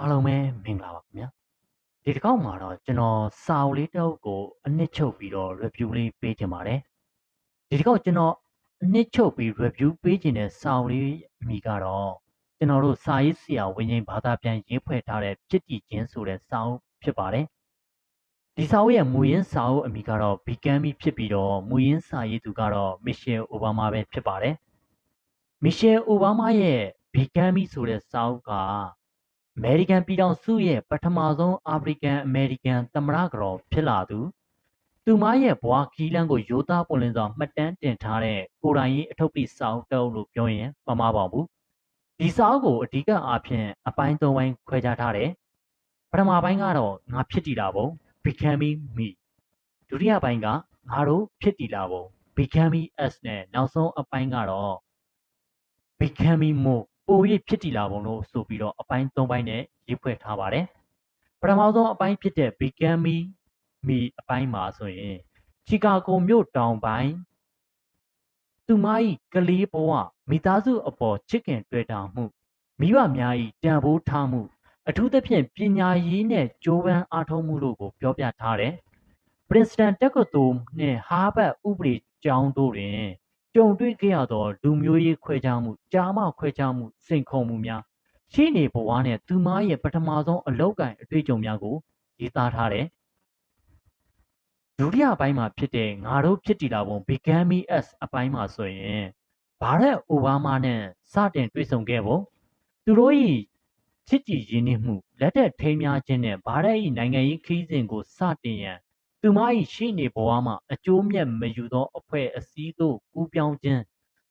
အားလုံးပဲမင်္ဂလာပါခင်ဗျာဒီတစ်ခေါက်မှာတော့ကျွန်တော်စာအုပ်လေးတစ်အုပ်ကိုအနှစ်ချုပ်ပြီးတော့ review လေးပေးချင်ပါတယ်ဒီတစ်ခေါက်ကျွန်တော်အနှစ်ချုပ်ပြီး review ပေးချင်တဲ့စာအုပ်လေးအမိကတော့ကျွန်တော်တို့စာရေးဆရာဝင်းငိမ့်ဘာသာပြန်ရေးဖွဲ့ထားတဲ့ဖြစ်တည်ခြင်းဆိုတဲ့စာအုပ်ဖြစ်ပါတယ်ဒီစာအုပ်ရဲ့မူရင်းစာအုပ်အမိကတော့ Bigamy ဖြစ်ပြီးတော့မူရင်းစာရေးသူကတော့ Michelle Obama ပဲဖြစ်ပါတယ် Michelle Obama ရဲ့ Bigamy ဆိုတဲ့စာအုပ်က အမေရိကန်ပြည်ထောင်စုရဲ့ပထမဆုံးအာဖရိကန်အမေရိကန်သမ္မတကတော်ဖြစ်လာသူသူမရဲ့ဘဝခီးလန်းကိုရိုးသားပွင့်လင်းစွာမှတ်တမ်းတင်ထားတဲ့ကိုရိုင်းရေးအထုပ်ပိစာအုပ်တုပ်လို့ပြောရင်မမှားပါဘူးဒီစာအုပ်ကိုအဓိကအားဖြင့်အပိုင်း၃ပိုင်းခွဲခြားထားတယ်ပထမပိုင်းကတော့ငါဖြစ်တည်လာပုံ becoming me ဒုတိယပိုင်းကငါတို့ဖြစ်တည်လာပုံ becoming us နဲ့နောက်ဆုံးအပိုင်းကတော့ becoming more ပို၍ဖြစ်တည်လာပုံလို့ဆိုပြီးတော့အပိုင်း၃ပိုင်းနဲ့ရေးဖွဲ့ထားပါတယ်ပထမဆုံးအပိုင်းဖြစ်တဲ့ becoming me အပိုင်းမှာဆိုရင်ချီကာဂိုမြို့တောင်ပိုင်းသူမ၏ကလေးဘဝမိသားစုအပေါ်ချစ်ခင်တွေ့တာမှုမိဘများ၏တန်ဖိုးထားမှု အထူးသဖြင့်ပညာရေးနဲ့ကြိုးပမ်းအားထုတ်မှုတို့ကိုပြောပြထားတယ်။ Princeton တက္ကသိုလ်နှင့် Harvard ဥပဒေကျောင်းတို့တွင် ကြုံတွေ့ခဲ့ရသော လူမျိုးရေးခွဲခြားမှု၊ကျားမခွဲခြားမှု၊စိန်ခေါ်မှုများ၊ရှေ့နေဘဝနှင့်သူမရဲ့ပထမဆုံးအလုပ်အကိုင်အတွေ့အကြုံများကိုရေးသားထားတယ်။ဒုတိယပိုင်းမှာဖြစ်တဲ့ငါတို့ဖြစ်တည်လာပုံ Becoming Us အပိုင်းမှာဆိုရင်ဘာရက်အိုဘားမားနဲ့စတင်တွေ့ဆုံခဲ့ပုံသူတို့၏ချစ်ကြည်ရင်းနှီးမှုလက်ထက်ထိမ်းများခြင်းနဲ့ဘာရက်၏နိုင်ငံရေးခရီးစဉ်ကိုစတင်ရန် သူမ၏ရှေ့နေဘဝမှအကျိုးမြတ်မယူသောအဖွဲ့အစည်းသို့ကူးပြောင်းခြင်း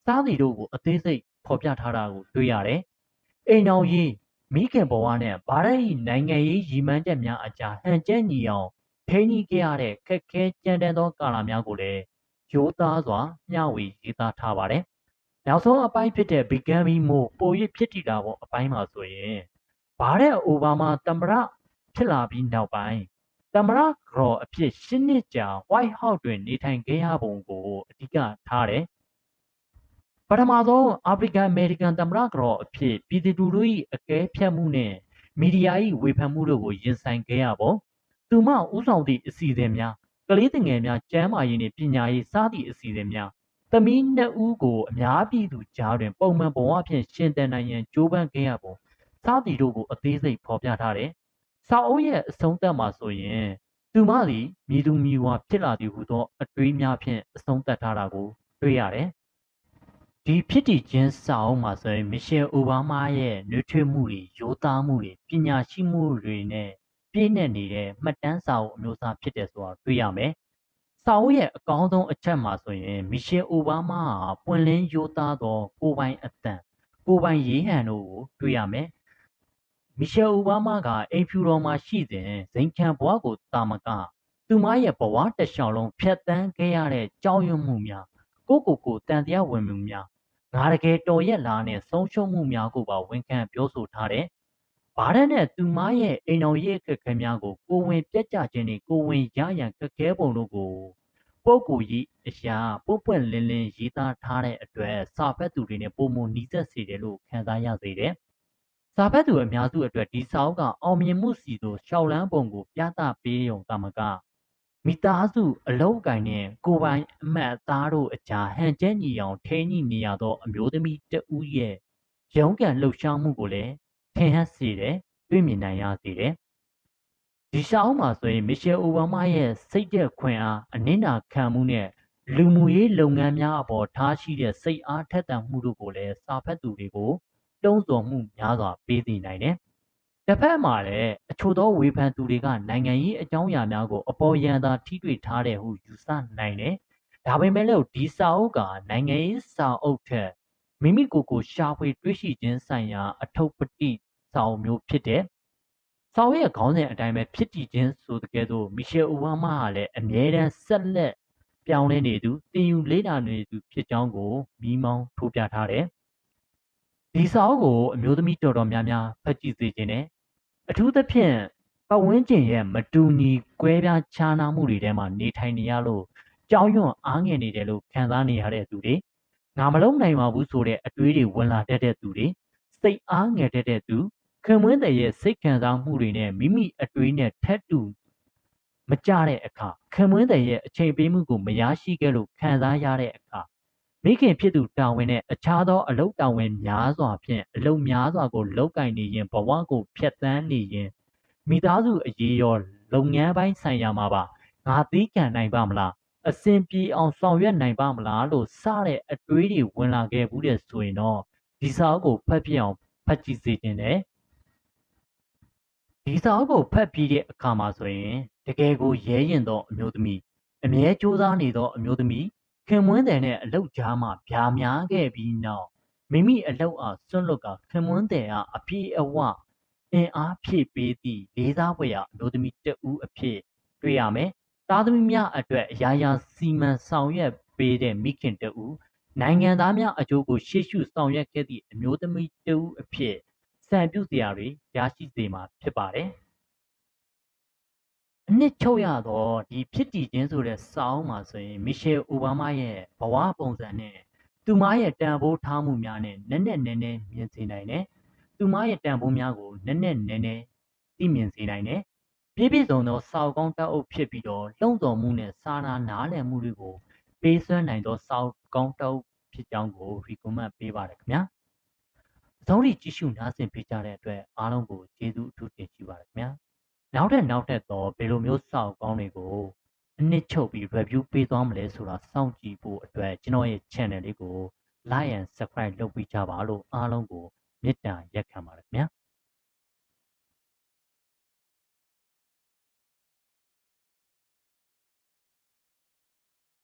စသည်တို့ကိုအသေးစိတ်ဖော်ပြထားတာကိုတွေ့ရတယ်။အိမ်တော်ရေးမိခင်ဘဝနဲ့ဗာရက်၏နိုင်ငံရေးရည်မှန်းချက်များအကြားဟန်ချက်ညီအောင်ထိန်းကြီးခဲ့ရတဲ့ခက်ခဲကြမ်းတမ်းသောကာလများကိုလည်းရိုးသားစွာမျှဝေရေးသားထားပါတယ်။နောက်ဆုံးအပိုင်းဖြစ်တဲ့ Becoming More ပို၍ဖြစ်တည်တာပုံအပိုင်းမှာဆိုရင်ဗာရက်အိုဘားမားသမ္မတဖြစ်လာပြီးနောက်ပိုင်း သမ္မတကတော်အဖြစ်၈နှစ်ကြာ White House တွင် နေထိုင်ခဲ့ရပုံကိုအဓိကထားတယ်။ပထမဆုံးအာဖရိကန်အမေရိကန်သမ္မတကတော်အဖြစ်ပြည်သူလူထု၏အကဲဖြတ်မှုနှင့်မီဒီယာ၏ဝေဖန်မှုတို့ကိုရင်ဆိုင်ခဲ့ရပုံသူမဦးဆောင်သည့်အစီအစဉ်များကလေးငယ်များကျန်းမာရေးနှင့်ပညာရေးစသည့်အစီအစဉ်များသမီးနှစ်ဦးကိုအများပြည်သူကြားတွင်ပုံမှန်ဘဝဖြင့်ရှင်သန်နိုင်ရန်ကြိုးပမ်းခဲ့ရပုံစသည်တို့ကိုအသေးစိတ်ဖော်ပြထားတယ် စာအုပ်ရဲ့အဆုံးသတ်မှာဆိုရင်သူမသည်မည်သူမည်ဝါဖြစ်လာသည်ဟုသောအတွေးများဖြင့်အဆုံးသတ်ထားတာကိုတွေ့ရတယ်။ဒီဖြစ်တည်ခြင်းစာအုပ်မှာဆိုရင်မီရှယ်အိုဘားမားရဲ့နှွေးထွေးမှုတွေရိုးသားမှုတွေပညာရှိမှုတွေနဲ့ပြည့်နေနေတဲ့မှတ်တမ်းစာအုပ်အမျိုးအစားဖြစ်တယ်ဆိုတာတွေ့ရမယ်။စာအုပ်ရဲ့အကောင်းဆုံးအချက်မှာဆိုရင်မီရှယ်အိုဘားမားဟာပွင့်လင်းရိုးသားသောကိုယ်ပိုင်အသံကိုယ်ပိုင်ရေးဟန်တို့ကိုတွေ့ရမယ် မီရှယ်အိုဘားမားကအိမ်ဖြူတော်မှာရှိစဉ်ဇိမ်ခံဘဝကိုသာမကသူမရဲ့ဘဝတလျှောက်လုံးဖြတ်သန်းခဲ့ရတဲ့ကြောက်ရွံ့မှုများကိုကိုကိုတန်တရားဝင်မှုများငါတကယ်တော်ရက်လားနဲ့ဆုံးရှုံးမှုများကိုပါဝန်ခံပြောဆိုထားတယ်။ဘာရက်နဲ့သူမရဲ့အိမ်တော်ရဲ့အခက်ခဲများကိုကိုဝင်ပြက်ကြခြင်းနဲ့ကိုဝင်ရရန်ခက်ခဲပုံတို့ကိုပုပ်ကိုကြီးအရာပုတ်ပွင့်လင်းလင်းရေးသားထားတဲ့အတွက်စာဖတ်သူတွေနဲ့ပုံမနီးစပ်စေတယ်လို့ခံစားရစေတယ်။ စာဖတ်သူအများစုအတွက်ဒီစာအုပ်ကအောင်မြင်မှုဆီသို့လျှောက်လှမ်းပုံကိုပြသပေးရုံသာမကမိသားစုအလုပ်အကိုင်နှင့်ကိုယ်ပိုင်အမှတ်အသားတို့အကြားဟန်ချက်ညီအောင်ထိန်းညှိနေရသောအမျိုးသမီးတဦးရဲ့ရုန်းကန်လှုပ်ရှားမှုကိုလည်းထင်ဟပ်စေတယ်တွေ့မြင်နိုင်ရစေတယ်ဒီစာအုပ်မှာဆိုရင်မီရှယ်အိုဘားမားရဲ့စိတ်သက်ခွင့်အားအနစ်နာခံမှုနဲ့လူမှုရေးလုပ်ငန်းများအပေါ်ထားရှိတဲ့စိတ်အားထက်သန်မှုတို့ကိုလည်းစာဖတ်သူတွေကို တုံ့ဆော်မှုများစွာပေးသိနိုင်တယ်။တစ်ဖက်မှာလည်းအချို့သောဝေဖန်သူတွေကနိုင်ငံရေးအကြောင်းအရာများကိုအပေါ်ယံသာထိတွေ့ထားတယ်ဟုယူဆနိုင်တယ်။ဒါပေမဲ့လို့ဒီစာအုပ်ကနိုင်ငံရေးစာအုပ်ထက်မိမိကိုယ်ကိုရှာဖွေတွေ့ရှိခြင်းဆိုင်ရာ အထုပ်ပတိစာအုပ်မျိုးဖြစ်တဲ့စာအုပ်ရဲ့ခေါင်းစဉ်အတိုင်းပဲဖြစ်တည်ခြင်းဆိုတဲ့ကဲ့သို့မီရှယ်အိုဘားမားကလည်းအမြဲတမ်းဆက်လက်ပြောင်းလဲနေသူတင်ယူလေးလာနေသူဖြစ်ကြောင်းကိုမိမောင်းထိုးပြထားတယ် ဒီစာအုပ်ကိုအမျိုးသမီးတော်တော်များများဖတ်ကြည့်စေခြင်းနဲ့အထူးသဖြင့်ပတ်ဝန်းကျင်ရဲ့မတူညီကွဲပြားခြားနားမှုတွေထဲမှာနေထိုင်နေရလို့ကြောင်းရွံ့အားငယ်နေတယ်လို့ခံစားနေရတဲ့သူတွေငါမလုံးနိုင်ပါဘူးဆိုတဲ့အတွေးတွေဝင်လာတတ်တဲ့သူတွေစိတ်အားငယ်တတ်တဲ့သူခင်မွန်းတဲ့ရဲ့စိတ်ခံစားမှုတွေနဲ့မိမိအတွေးနဲ့ထက်တူမကြတဲ့အခါခင်မွန်းတဲ့ရဲ့အချိန်ပေးမှုကိုမရရှိခဲ့လို့ခံစားရတဲ့အခါ မိခင်ဖြစ်သူတာဝန်နဲ့အခြားသောအလုပ်တာဝန်များစွာဖြင့်အလုပ်များစွာကိုလောက်ကင်နေရင်ဘဝကိုဖျက်ဆီးနေရင်မိသားစုအရေးရောလုပ်ငန်းပိုင်းဆိုင်ရာမှာပါငါသီးခံနိုင်ပါမလားအစဉ်ပြေအောင်ဆောင်ရွက်နိုင်ပါမလားလို့စတဲ့အတွေးတွေဝင်လာခဲ့ဘူးတဲ့ဆိုရင်တော့ဒီစာအုပ်ကိုဖတ်ပြအောင်ဖတ်ကြည့်စေခြင်းနဲ့ဒီစာအုပ်ကိုဖတ်ပြီးတဲ့အခါမှာဆိုရင်တကယ်ကိုရဲရင်သောအမျိုးသမီးအမြဲစူးစမ်းနေသောအမျိုးသမီး ခင်မွန်းတယ်နဲ့အလောက်ကြားမှဗျာများခဲ့ပြီးနောက်မိမိအလောက်အားစွန့်လွတ်ကခင်မွန်းတယ်အားအပြေအဝအင်အားဖြည့်ပေးသည့်လေးစားဖွယ်ရာအမျိုးသမီးတဦးအဖြစ်တွေ့ရမယ်။သားသမီးများအတွက်အရာရာစီမံဆောင်ရွက်ပေးတဲ့မိခင်တဦးနိုင်ငံသားများအကျိုးကိုရှေ့ရှုဆောင်ရွက်ခဲ့သည့်အမျိုးသမီးတဦးအဖြစ်စံပြုစရာတွေရရှိစေမှာဖြစ်ပါတယ်။ အနှစ်ချုပ်ရသောဒီဖြစ်တည်ခြင်းဆိုတဲ့စာအုပ်မှာဆိုရင်မီရှယ်အိုဘားမားရဲ့ဘဝပုံစံနဲ့သူမရဲ့တန်ဖိုးထားမှုများနဲ့နက်နက်နဲနဲမြင်စေနိုင်တယ်။သူမရဲ့တန်ဖိုးများကိုနက်နက်နဲနဲသိမြင်စေနိုင်တယ်။ပြည့်ပြည့်စုံသောစာအုပ်ကောင်းတောက်အုပ်ဖြစ်ပြီးတော့လုံဆောင်မှုနဲ့စာနာနားလည်မှုတွေကိုပေးစွမ်းနိုင်သောစာအုပ်ကောင်းတောက်ဖြစ်ကြောင်းကို recommend ပေးပါတယ်ခင်ဗျာ။အဆုံးထိကြည့်ရှုနားဆင်ပေးကြတဲ့အတွက်အားလုံးကိုကျေးဇူးအထူးတင်ရှိပါတယ်ခင်ဗျာ။ နောက်ထပ်နောက်ထပ်သောဘယ်လိုမျိုးစာအုပ်ကောင်းတွေကိုအနှစ်ချုပ်ပြီး review ပေးသွားမလဲဆိုတာစောင့်ကြည့်ဖို့အတွက်ကျွန်တော်ရဲ့ channel လေးကို like and subscribe လုပ်ပေးကြပါလို့အားလုံးကိုမေတ္တာရက်ခံပါတယ်ခင်ဗျာ။